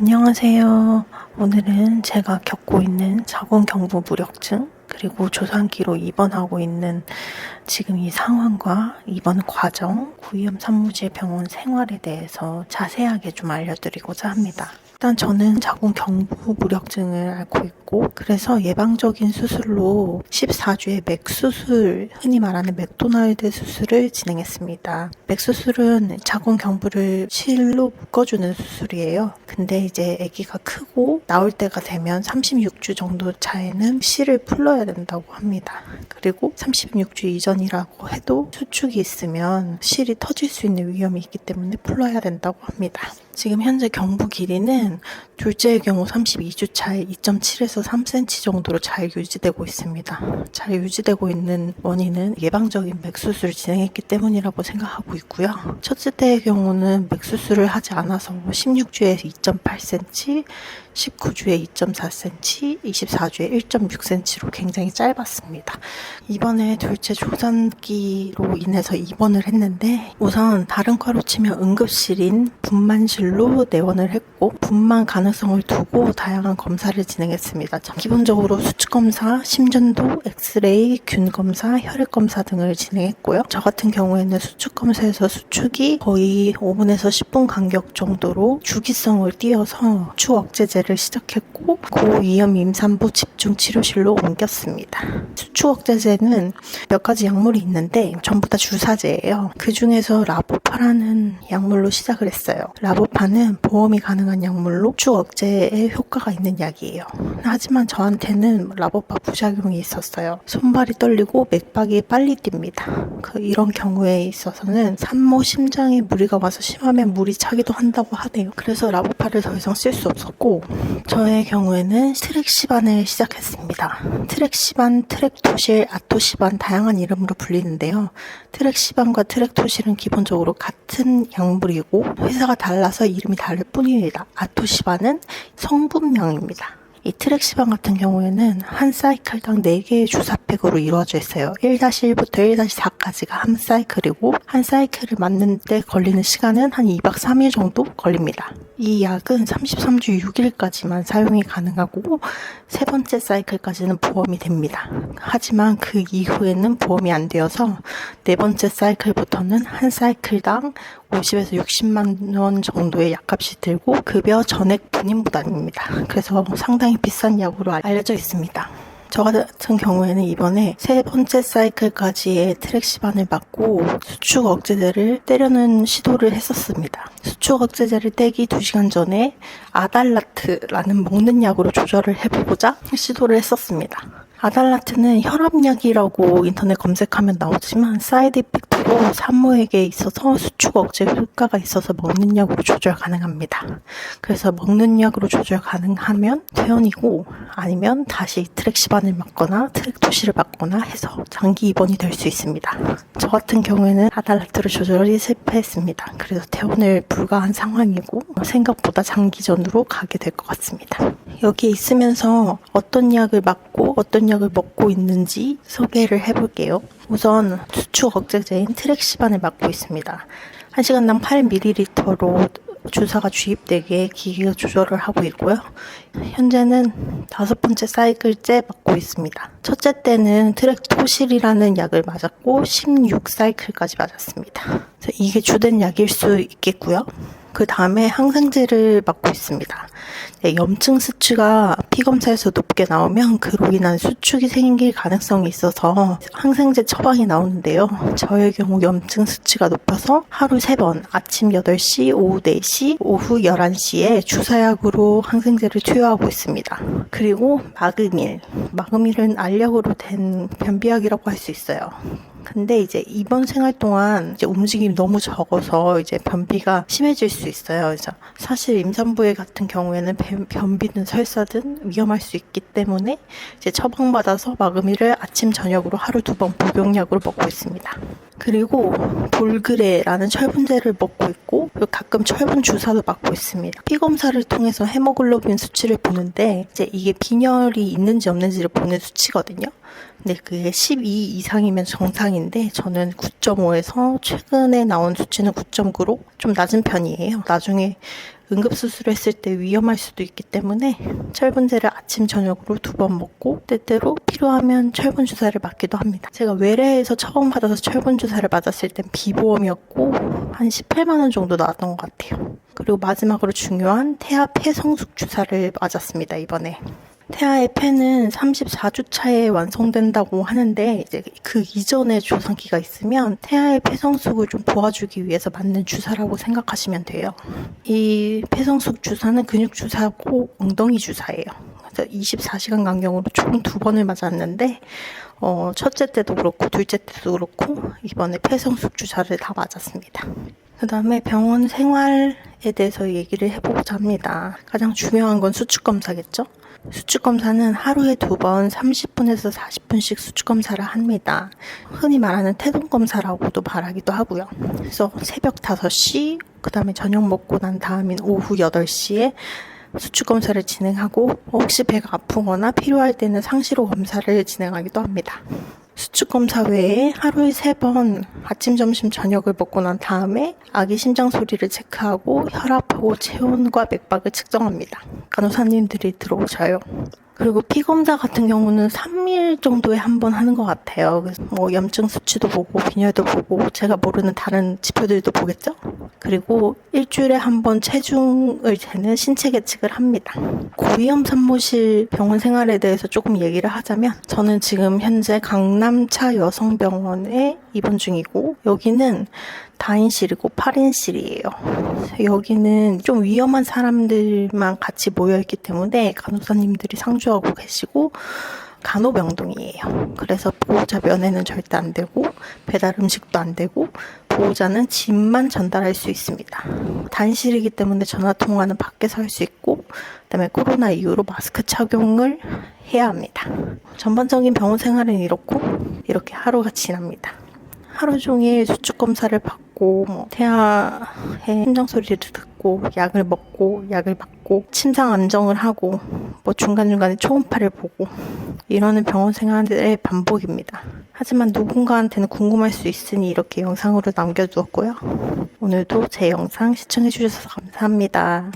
안녕하세요. 오늘은 제가 겪고 있는 자궁경부 무력증 그리고 조산기로 입원하고 있는 지금 이 상황과 입원 과정, 구의염 산무지의 병원 생활에 대해서 자세하게 좀 알려드리고자 합니다. 일단 저는 자궁 경부 무력증을 앓고 있고 그래서 예방적인 수술로 14주의 맥 수술, 흔히 말하는 맥도날드 수술을 진행했습니다. 맥 수술은 자궁 경부를 실로 묶어주는 수술이에요. 근데 이제 아기가 크고 나올 때가 되면 36주 정도 차에는 실을 풀러야 된다고 합니다. 그리고 36주 이전이라고 해도 수축이 있으면 실이 터질 수 있는 위험이 있기 때문에 풀러야 된다고 합니다. 지금 현재 경부 길이는 둘째의 경우 32주 차에 2.7에서 3cm 정도로 잘 유지되고 있습니다. 잘 유지되고 있는 원인은 예방적인 맥수술을 진행했기 때문이라고 생각하고 있고요. 첫째 때의 경우는 맥수술을 하지 않아서 16주에 2.8cm, 19주에 2.4cm, 24주에 1.6cm로 굉장히 짧았습니다. 이번에 둘째 조산기로 인해서 입원을 했는데 우선 다른 과로 치면 응급실인 분만실 로 내원을 했고 분만 가능성을 두고 다양한 검사를 진행했습니다. 자, 기본적으로 수축 검사, 심전도, 엑스레이, 균 검사, 혈액 검사 등을 진행했고요. 저 같은 경우에는 수축 검사에서 수축이 거의 5분에서 10분 간격 정도로 주기성을 띄어서 추 억제제를 시작했고 고위험 임산부 집중 치료실로 옮겼습니다. 수축 억제제는 몇 가지 약물이 있는데 전부 다 주사제예요. 그 중에서 라보파라는 약물로 시작을 했어요. 라보 파는 보험이 가능한 약물로 추 억제에 효과가 있는 약이에요. 하지만 저한테는 라보파 부작용이 있었어요. 손발이 떨리고 맥박이 빨리 뜁니다. 그 이런 경우에 있어서는 산모 심장에 무리가 와서 심하면 물이 차기도 한다고 하네요. 그래서 라보파를 더 이상 쓸 수 없었고 저의 경우에는 트랙시반을 시작했습니다. 트랙시반, 트랙토실, 아토시반 다양한 이름으로 불리는데요. 트랙시반과 트랙토실은 기본적으로 같은 약물이고 회사가 달라서 이름이 다를 뿐입니다. 아토시반은 성분명입니다. 이 트랙시반 같은 경우에는 한 사이클당 4개의 주사팩으로 이루어져 있어요. 1-1부터 1-4까지가 한 사이클이고 한 사이클을 맞는 데 걸리는 시간은 한 2박 3일 정도 걸립니다. 이 약은 33주 6일까지만 사용이 가능하고 세 번째 사이클까지는 보험이 됩니다. 하지만 그 이후에는 보험이 안 되어서 네 번째 사이클부터는 한 사이클당 50에서 60만 원 정도의 약값이 들고 급여 전액 분인 부담입니다. 그래서 상당히 비싼 약으로 알려져 있습니다. 저 같은 경우에는 이번에 세 번째 사이클까지의 트랙 시반을 맞고 수축 억제제를 때려는 시도를 했었습니다. 수축 억제제를 떼기 2시간 전에 아달라트라는 먹는 약으로 조절을 해보고자 시도를 했었습니다. 아달라트는 혈압약이라고 인터넷 검색하면 나오지만 사이드 이펙트로 산모에게 있어서 수축 억제 효과가 있어서 먹는 약으로 조절 가능합니다. 그래서 먹는 약으로 조절 가능하면 퇴원이고 아니면 다시 트랙시반을 맞거나 트랙토시를 맞거나 해서 장기 입원이 될 수 있습니다. 저 같은 경우에는 아달라트로 조절이 실패했습니다. 그래서 퇴원을 불가한 상황이고 생각보다 장기전으로 가게 될 것 같습니다. 여기 있으면서 어떤 약을 맞고 어떤 약을 먹고 있는지 소개를 해볼게요. 우선 수축 억제제인 트랙시반을 맞고 있습니다. 1시간당 8ml로 주사가 주입되게 기계가 조절을 하고 있고요. 현재는 다섯 번째 사이클째 맞고 있습니다. 첫째 때는 트랙토실이라는 약을 맞았고 16사이클까지 맞았습니다. 이게 주된 약일 수 있겠고요. 그 다음에 항생제를 맞고 있습니다. 네, 염증 수치가 피 검사에서 높게 나오면 그로 인한 수축이 생길 가능성이 있어서 항생제 처방이 나오는데요. 저의 경우 염증 수치가 높아서 하루 3번 아침 8시, 오후 4시, 오후 11시에 주사약으로 항생제를 투여하고 있습니다. 그리고 마그밀. 마그밀은 알약으로 된 변비약이라고 할 수 있어요. 근데 이제 입원 생활 동안 이제 움직임이 너무 적어서 이제 변비가 심해질 수 있어요. 그래서 사실 임산부의 같은 경우에는 변- 변비든 설사든 위험할 수 있기 때문에 이제 처방받아서 마그미를 아침 저녁으로 하루 두 번 복용약으로 먹고 있습니다. 그리고 볼그레라는 철분제를 먹고 있고 그리고 가끔 철분 주사도 맞고 있습니다. 피 검사를 통해서 헤모글로빈 수치를 보는데 이제 이게 빈혈이 있는지 없는지를 보는 수치거든요. 근데 그게 12 이상이면 정상인데 저는 9.5에서 최근에 나온 수치는 9.9로 좀 낮은 편이에요. 나중에 응급수술을 했을 때 위험할 수도 있기 때문에 철분제를 아침 저녁으로 두 번 먹고 때때로 필요하면 철분 주사를 맞기도 합니다. 제가 외래에서 처음 받아서 철분 주사를 맞았을 땐 비보험이었고 한 18만 원 정도 나왔던 것 같아요. 그리고 마지막으로 중요한 태아 폐성숙 주사를 맞았습니다 이번에. 태아의 폐는 34주 차에 완성된다고 하는데 이제 그 이전에 조상기가 있으면 태아의 폐성숙을 좀 도와주기 위해서 맞는 주사라고 생각하시면 돼요. 이 폐성숙 주사는 근육 주사고 엉덩이 주사예요. 그래서 24시간 간격으로 총 두 번을 맞았는데 어, 첫째 때도 그렇고 둘째 때도 그렇고 이번에 폐성숙 주사를 다 맞았습니다. 그 다음에 병원 생활에 대해서 얘기를 해보고자 합니다. 가장 중요한 건 수축 검사겠죠? 수축 검사는 하루에 두 번 30분에서 40분씩 수축 검사를 합니다. 흔히 말하는 태동 검사라고도 말하기도 하고요. 그래서 새벽 5시, 그 다음에 저녁 먹고 난 다음인 오후 8시에 수축 검사를 진행하고 혹시 배가 아프거나 필요할 때는 상시로 검사를 진행하기도 합니다. 수축 검사 외에 하루에 세 번 아침, 점심, 저녁을 먹고 난 다음에 아기 심장 소리를 체크하고 혈압하고 체온과 맥박을 측정합니다. 간호사님들이 들어오셔요. 그리고 피 검사 같은 경우는 3일 정도에 한 번 하는 것 같아요. 그래서 뭐 염증 수치도 보고 빈혈도 보고 제가 모르는 다른 지표들도 보겠죠. 그리고 일주일에 한 번 체중을 재는 신체 계측을 합니다. 고위험 산모실 병원 생활에 대해서 조금 얘기를 하자면 저는 지금 현재 강남차 여성병원에 입원 중이고 여기는 다인실이고 8인실이에요. 여기는 좀 위험한 사람들만 같이 모여있기 때문에 간호사님들이 상주하고 계시고 간호병동이에요. 그래서 보호자 면회는 절대 안 되고 배달 음식도 안 되고 보호자는 짐만 전달할 수 있습니다. 단실이기 때문에 전화 통화는 밖에서 할 수 있고 그다음에 코로나 이후로 마스크 착용을 해야 합니다. 전반적인 병원 생활은 이렇고 이렇게 하루가 지납니다. 하루 종일 수축 검사를 받고 뭐 태아의 심장 소리를 듣고 약을 먹고 약을 받고 침상 안정을 하고 뭐 중간중간에 초음파를 보고 이러는 병원 생활의 반복입니다. 하지만 누군가한테는 궁금할 수 있으니 이렇게 영상으로 남겨두었고요. 오늘도 제 영상 시청해주셔서 감사합니다.